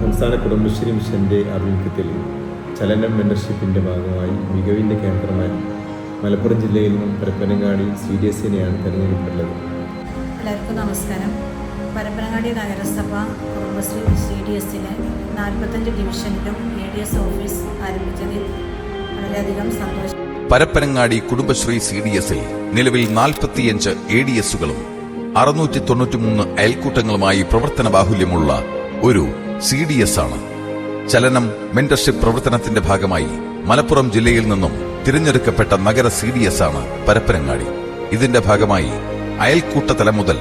സംസ്ഥാന കുടുംബശ്രീ മിഷന്റെ ആഭിമുഖ്യത്തിൽ ചലനം മെമ്പർഷിപ്പിന്റെ ഭാഗമായി മികവിന്റെ കേന്ദ്രമായി മലപ്പുറം ജില്ലയിൽ നിന്നും പരപ്പനങ്ങാടി സി ഡി എസിനെയാണ് തെരഞ്ഞെടുക്കപ്പെട്ടത് എല്ലാവർക്കും നമസ്കാരം. പരപ്പനങ്ങാടി നഗരസഭ കുടുംബശ്രീ സി ഡി എസിലെ നാൽപ്പത്തഞ്ച് ഡിവിഷനിലും എ ഡി എസ് ഓഫീസ് ആരംഭിച്ചതിൽ വളരെയധികം സന്തോഷം. പരപ്പനങ്ങാടി കുടുംബശ്രീ സി ഡി എസിൽ നിലവിൽ നാൽപ്പത്തിയഞ്ച് എ ഡി എസുകളും അറുന്നൂറ്റി തൊണ്ണൂറ്റിമൂന്ന് അയൽക്കൂട്ടങ്ങളുമായി പ്രവർത്തന ബാഹുല്യമുള്ള ഒരു സി ഡി എസ് ആണ് ചലനം മെന്റർഷിപ്പ് പ്രവർത്തനത്തിന്റെ ഭാഗമായി മലപ്പുറം ജില്ലയിൽ നിന്നും തിരഞ്ഞെടുക്കപ്പെട്ട നഗര സി ഡി എസ് ആണ് പരപ്പനങ്ങാടി. ഇതിന്റെ ഭാഗമായി അയൽക്കൂട്ട തലം മുതൽ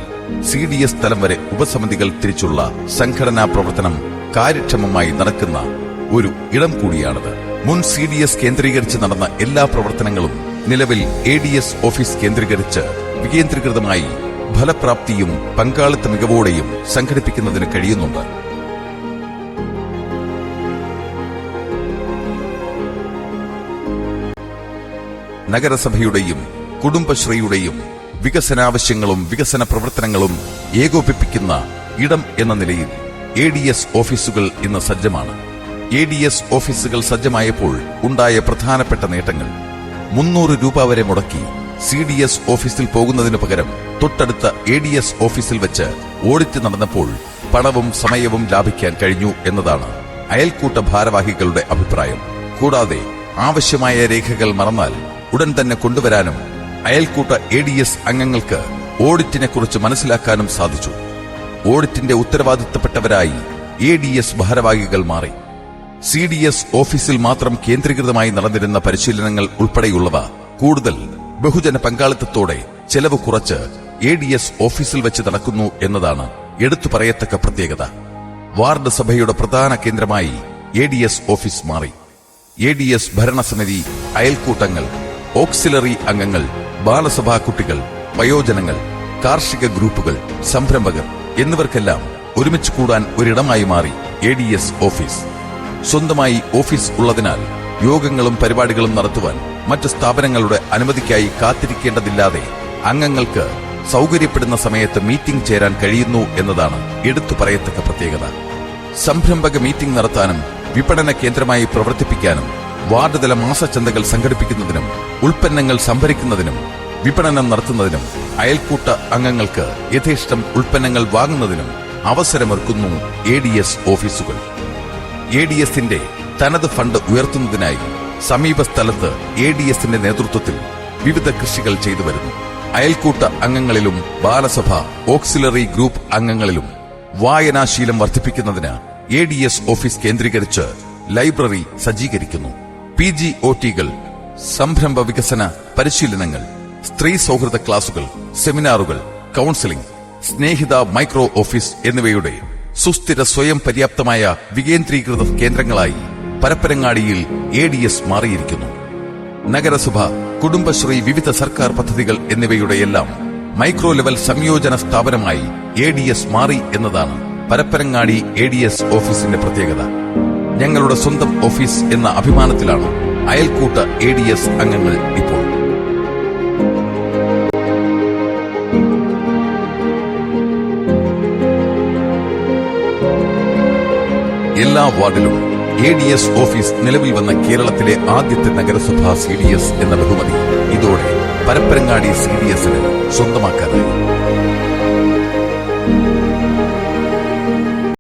സി ഡി എസ് തലം വരെ ഉപസമിതികൾ തിരിച്ചുള്ള സംഘടനാ പ്രവർത്തനം കാര്യക്ഷമമായി നടക്കുന്ന ഒരു ഇടം കൂടിയാണിത്. മുൻ സി ഡി എസ് കേന്ദ്രീകരിച്ച് നടന്ന എല്ലാ പ്രവർത്തനങ്ങളും നിലവിൽ എ ഡി എസ് ഓഫീസ് കേന്ദ്രീകരിച്ച് വികേന്ദ്രീകൃതമായി ഫലപ്രാപ്തിയും പങ്കാളിത്ത മികവോടെയും സംഘടിപ്പിക്കുന്നതിന് കഴിയുന്നുണ്ട്. നഗരസഭയുടെയും കുടുംബശ്രീയുടെയും വികസനാവശ്യങ്ങളും വികസന പ്രവർത്തനങ്ങളും ഏകോപിപ്പിക്കുന്ന ഇടം എന്ന നിലയിൽ എ ഡി എസ് ഓഫീസുകൾ ഇന്ന് സജ്ജമാണ്. എ ഡി എസ് ഓഫീസുകൾ സജ്ജമായപ്പോൾ ഉണ്ടായ പ്രധാനപ്പെട്ട നേട്ടങ്ങൾ. മുന്നൂറ് രൂപ വരെ മുടക്കി സി ഡി എസ് ഓഫീസിൽ പോകുന്നതിനു പകരം തൊട്ടടുത്ത എ ഡി എസ് ഓഫീസിൽ വെച്ച് ഓഡിറ്റ് നടന്നപ്പോൾ പണവും സമയവും ലാഭിക്കാൻ കഴിഞ്ഞു എന്നതാണ് അയൽക്കൂട്ട ഭാരവാഹികളുടെ അഭിപ്രായം. കൂടാതെ ആവശ്യമായ രേഖകൾ മറന്നാൽ ഉടൻ തന്നെ കൊണ്ടുവരാനും അയൽക്കൂട്ട എ ഡി എസ് അംഗങ്ങൾക്ക് ഓഡിറ്റിനെ കുറിച്ച് മനസ്സിലാക്കാനും സാധിച്ചു. ഓഡിറ്റിന്റെ ഉത്തരവാദിത്തപ്പെട്ടവരായി എ ഡി എസ് ഭാരവാഹികൾ മാറി. സി ഡി എസ് ഓഫീസിൽ മാത്രം കേന്ദ്രീകൃതമായി നടന്നിരുന്ന പരിശീലനങ്ങൾ ഉൾപ്പെടെയുള്ളവ കൂടുതൽ ബഹുജന പങ്കാളിത്തത്തോടെ ചെലവ് കുറച്ച് എ ഡി എസ് ഓഫീസിൽ വെച്ച് നടക്കുന്നു എന്നതാണ് എടുത്തു പറയത്തക്ക പ്രത്യേകത. വാർഡ് സഭയുടെ പ്രധാന കേന്ദ്രമായി എ ഡി എസ് ഓഫീസ് മാറി. എ ഡി എസ് ഭരണസമിതി അയൽക്കൂട്ടങ്ങൾ ഓക്സിലറി അംഗങ്ങൾ ബാലസഭാ കുട്ടികൾ വയോജനങ്ങൾ കാർഷിക ഗ്രൂപ്പുകൾ സംരംഭകർ എന്നിവർക്കെല്ലാം ഒരുമിച്ച് കൂടാൻ ഒരിടമായി മാറി എ ഡി എസ് ഓഫീസ്. സ്വന്തമായി ഓഫീസ് ഉള്ളതിനാൽ യോഗങ്ങളും പരിപാടികളും നടത്തുവാൻ മറ്റ് സ്ഥാപനങ്ങളുടെ അനുമതിക്കായി കാത്തിരിക്കേണ്ടതില്ലാതെ അംഗങ്ങൾക്ക് സൗകര്യപ്പെടുന്ന സമയത്ത് മീറ്റിംഗ് ചേരാൻ കഴിയുന്നു എന്നതാണ് എടുത്തു പറയത്തക്ക പ്രത്യേകത. സംരംഭക മീറ്റിംഗ് നടത്താനും വിപണന കേന്ദ്രമായി പ്രവർത്തിപ്പിക്കാനും വാർഡ് തല മാസച്ചന്തകൾ സംഘടിപ്പിക്കുന്നതിനും ഉൽപ്പന്നങ്ങൾ സംഭരിക്കുന്നതിനും വിപണനം നടത്തുന്നതിനും അയൽക്കൂട്ട അംഗങ്ങൾക്ക് യഥേഷ്ടം ഉൽപ്പന്നങ്ങൾ വാങ്ങുന്നതിനും അവസരമൊരുക്കുന്നു എ ഡി എസ് ഓഫീസുകൾ. എ ഡി എസിന്റെ തനത് ഫണ്ട് ഉയർത്തുന്നതിനായി സമീപ സ്ഥലത്ത് എ ഡി എസിന്റെ നേതൃത്വത്തിൽ വിവിധ കൃഷികൾ ചെയ്തു വരുന്നു. അയൽക്കൂട്ട അംഗങ്ങളിലും ബാലസഭ ഓക്സിലറി ഗ്രൂപ്പ് അംഗങ്ങളിലും വായനാശീലം വർദ്ധിപ്പിക്കുന്നതിന് എ ഡി എസ് ഓഫീസ് കേന്ദ്രീകരിച്ച് ലൈബ്രറി സജ്ജീകരിക്കുന്നു. പി ജി ഒ ടികൾ സംരംഭ വികസന പരിശീലനങ്ങൾ സ്ത്രീ സൗഹൃദ ക്ലാസുകൾ സെമിനാറുകൾ കൗൺസിലിംഗ് സ്നേഹിത മൈക്രോ ഓഫീസ് എന്നിവയുടെ സുസ്ഥിര സ്വയം പര്യാപ്തമായ വികേന്ദ്രീകൃത കേന്ദ്രങ്ങളായി പരപ്പരങ്ങാടിയിൽ എ ഡി എസ് മാറിയിരിക്കുന്നു. നഗരസഭ കുടുംബശ്രീ വിവിധ സർക്കാർ പദ്ധതികൾ എന്നിവയുടെയെല്ലാം മൈക്രോ ലെവൽ സംയോജന സ്ഥാപനമായി എ ഡി എസ് മാറി എന്നതാണ് പരപ്പരങ്ങാടി എ ഡി എസ് ഓഫീസിന്റെ പ്രത്യേകത. ഞങ്ങളുടെ സ്വന്തം ഓഫീസ് എന്ന അഭിമാനത്തിലാണ് അയൽക്കൂട്ട എ ഡി എസ് അംഗങ്ങൾ ഇപ്പോൾ. എല്ലാ വാർഡിലും എ ഡി എസ് ഓഫീസ് നിലവിൽ വന്ന കേരളത്തിലെ ആദ്യത്തെ നഗരസഭാ സി ഡി എസ് എന്ന ബഹുമതി. ഇതോടെ പരപ്പരങ്ങാടി സി ഡി എസിന് സ്വന്തമാക്കാനായി.